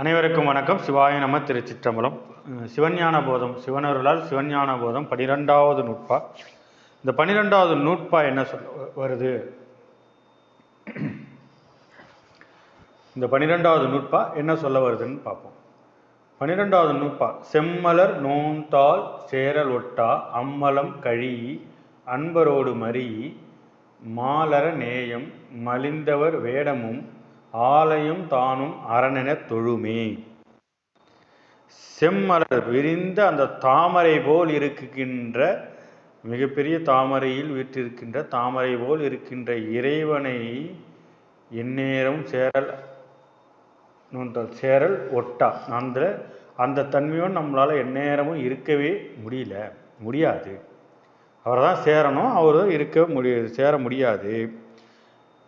அனைவருக்கும் வணக்கம். சிவாய நம திருச்சிற்றம்பலம். சிவஞான போதம் சிவனருளால் சிவஞான போதம் பனிரெண்டாவது நுட்பா இந்த பனிரெண்டாவது நூட்பா என்ன சொல் வருது? இந்த பனிரெண்டாவது நூட்பா என்ன சொல்ல வருதுன்னு பார்ப்போம். பனிரெண்டாவது நூற்பா. செம்மலர் நோந்தால் சேரல் ஒட்டா அம்மலம் கழி அன்பரோடு மறி மாலர நேயம் மலிந்தவர் வேடமும் ஆலையும் தானும் அரணெனத் தொழுமே. செம்மலர் விரிந்த அந்த தாமரை போல் இருக்கின்ற மிகப்பெரிய தாமரையில் வீற்றிருக்கின்ற தாமரை போல் இருக்கின்ற இறைவனை எந்நேரம் சேரல் சேரல் ஒட்டா. அந்த அந்த தன்மையோடு நம்மளால் எந்நேரமும் இருக்கவே முடியல முடியாது. அவர் தான் சேரணும் அவர் இருக்க முடியாது சேர முடியாது.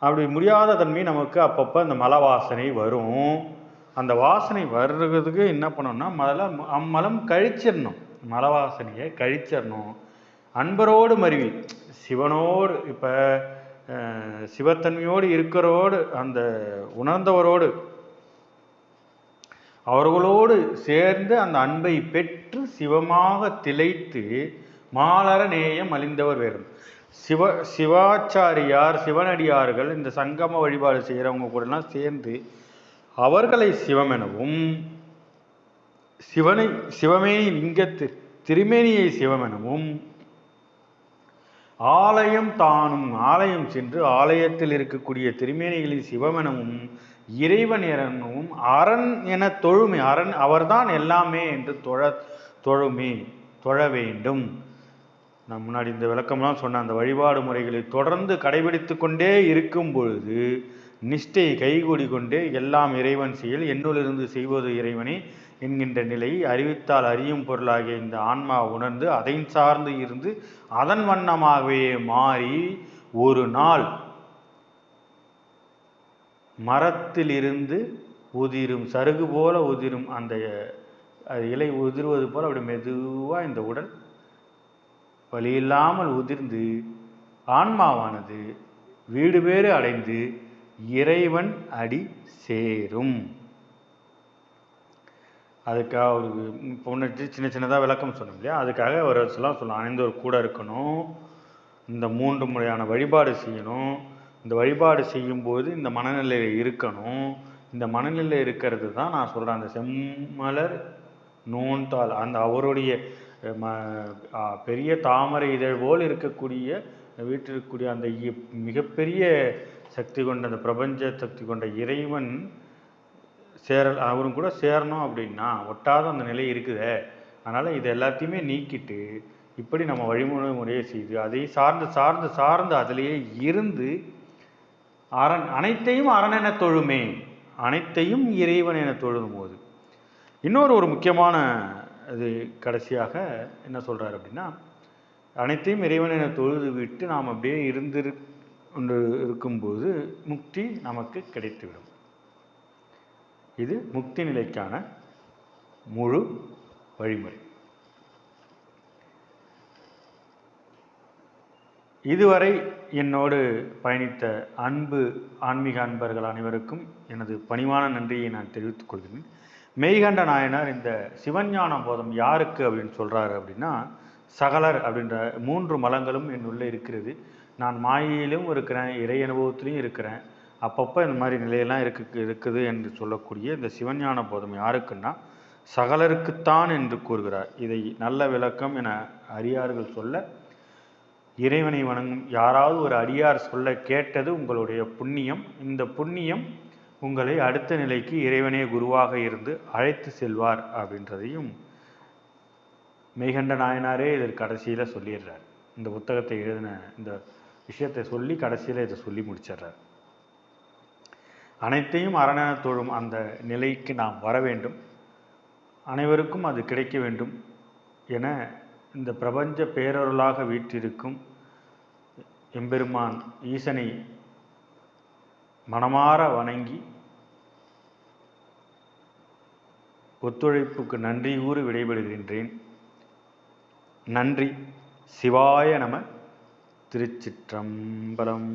அப்படி முடியாத தன்மை நமக்கு அப்பப்போ அந்த மலை வாசனை வரும். அந்த வாசனை வர்றதுக்கு என்ன பண்ணணும்னா முதல்ல அம்மலம் கழிச்சிடணும். மல வாசனையை கழிச்சிடணும். அன்பரோடு மருவி சிவனோடு இப்போ சிவத்தன்மையோடு இருக்கிறோடு அந்த உணர்ந்தவரோடு அவர்களோடு சேர்ந்து அந்த அன்பை பெற்று சிவமாக திளைத்து மாலர நேயம் அழிந்தவர் வேறும் சிவ சிவாச்சாரியார் சிவனடியார்கள் இந்த சங்கம வழிபாடு செய்கிறவங்க கூடலாம் சேர்ந்து அவர்களை சிவமெனவும் சிவனை சிவமே லிங்கத்து திருமேனியை சிவமெனவும் ஆலயம் தானும் ஆலயம் சென்று ஆலயத்தில் இருக்கக்கூடிய திருமேனிகளின் சிவமெனவும் இறைவன் எனவும் அரண் என தொழுமை அரண் அவர்தான் எல்லாமே என்று தொழ தொழுமே தொழ வேண்டும். நான் முன்னாடி இந்த விளக்கம்லாம் சொன்ன அந்த வழிபாடு முறைகளை தொடர்ந்து கடைபிடித்து கொண்டே இருக்கும் பொழுது நிஷ்டை கைகூடி கொண்டே எல்லாம் இறைவன் செயல் என்னுள்ளிருந்து செய்வது இறைவனே என்கின்ற நிலையை அறிவித்தால் அறியும் பொருளாகிய இந்த ஆன்மா உணர்ந்து அதை சார்ந்து இருந்து அதன் வண்ணமாகவே மாறி ஒரு நாள் மரத்திலிருந்து உதிரும் சருகு போல உதிரும் அந்த இலை உதிர்வது போல அப்படி மெதுவாக இந்த உடல் வழியில்லாமல் உதிர்ந்து ஆன்மாவானது வீடு பேறு அடைந்து இறைவன் அடி சேரும். அதுக்காக ஒரு இப்போ சின்ன சின்னதாக விளக்கம் சொன்னோம் இல்லையா? அதுக்காக ஒரு சொல்லலாம் சொல்லலாம் ஒரு கூட இருக்கணும் இந்த மூன்று முறையான வழிபாடு செய்யணும். இந்த வழிபாடு செய்யும்போது இந்த மனநிலையில் இருக்கணும். இந்த மனநிலை இருக்கிறது தான் நான் சொல்கிறேன் அந்த செம்மலர் நோன்தாள் அந்த அவருடைய ம பெரிய தாமரை இதழ் போல் இருக்கக்கூடிய வீட்டில் இருக்கக்கூடிய அந்த மிகப்பெரிய சக்தி கொண்ட அந்த பிரபஞ்ச சக்தி கொண்ட இறைவன் சேர அவரும் கூட சேரணும் அப்படின்னா ஒட்டாத அந்த நிலை இருக்குதே. அதனால் இது எல்லாத்தையுமே நீக்கிட்டு இப்படி நம்ம வழிமுறை முறையை செய்து அதை சார்ந்து சார்ந்து சார்ந்து அதிலேயே இருந்து அரண் அனைத்தையும் அரண் என தொழுமே. அனைத்தையும் இறைவன் என தொழும் போது. இன்னொரு ஒரு முக்கியமான அது கடைசியாக என்ன சொல்கிறார் அப்படின்னா அனைத்தையும் இறைவனை தொழுது விட்டு நாம் அப்படியே இருந்திரு கொண்டு இருக்கும்போது முக்தி நமக்கு கிடைத்துவிடும். இது முக்தி நிலைக்கான முழு வழிமுறை. இதுவரை என்னோடு பயணித்த அன்பு ஆன்மீக அன்பர்கள் அனைவருக்கும் எனது பணிவான நன்றியை நான் தெரிவித்துக் கொள்கிறேன். மெய்கண்ட நாயனார் இந்த சிவஞான போதம் யாருக்கு அப்படின்னு சொல்கிறாரு அப்படின்னா சகலர் அப்படின்ற மூன்று மலங்களும் என் உள்ளே இருக்கிறது. நான் மாயையிலும் இருக்கிறேன் இறை அனுபவத்திலையும் இருக்கிறேன். அப்பப்போ இந்த மாதிரி நிலையெல்லாம் இருக்கு இருக்குது என்று சொல்லக்கூடிய இந்த சிவஞான போதம் யாருக்குன்னா சகலருக்குத்தான் என்று கூறுகிறார். இதை நல்ல விளக்கம் என அரியார்கள் சொல்ல இறைவனை வணங்கும் யாராவது ஒரு அடியார் சொல்ல கேட்டது உங்களுடைய புண்ணியம். இந்த புண்ணியம் உங்களை அடுத்த நிலைக்கு இறைவனே குருவாக இருந்து அழைத்து செல்வார் அப்படின்றதையும் மெய்கண்ட நாயனாரே இதில் கடைசியில் சொல்லிடுறார். இந்த புத்தகத்தை எழுதின இந்த விஷயத்தை சொல்லி கடைசியில் இதை சொல்லி முடிச்சிடுறார். அனைத்தையும் அரணென தொழும் அந்த நிலைக்கு நாம் வர வேண்டும். அனைவருக்கும் அது கிடைக்க வேண்டும் என இந்த பிரபஞ்ச பேரருளாக வீற்றிருக்கும் எம்பெருமான் ஈசனை மனமாற வணங்கி ஒத்துழைப்புக்கு நன்றி கூறி விடைபெறுகின்றேன். நன்றி. சிவாய நம. திருச்சிற்றம்பலம்.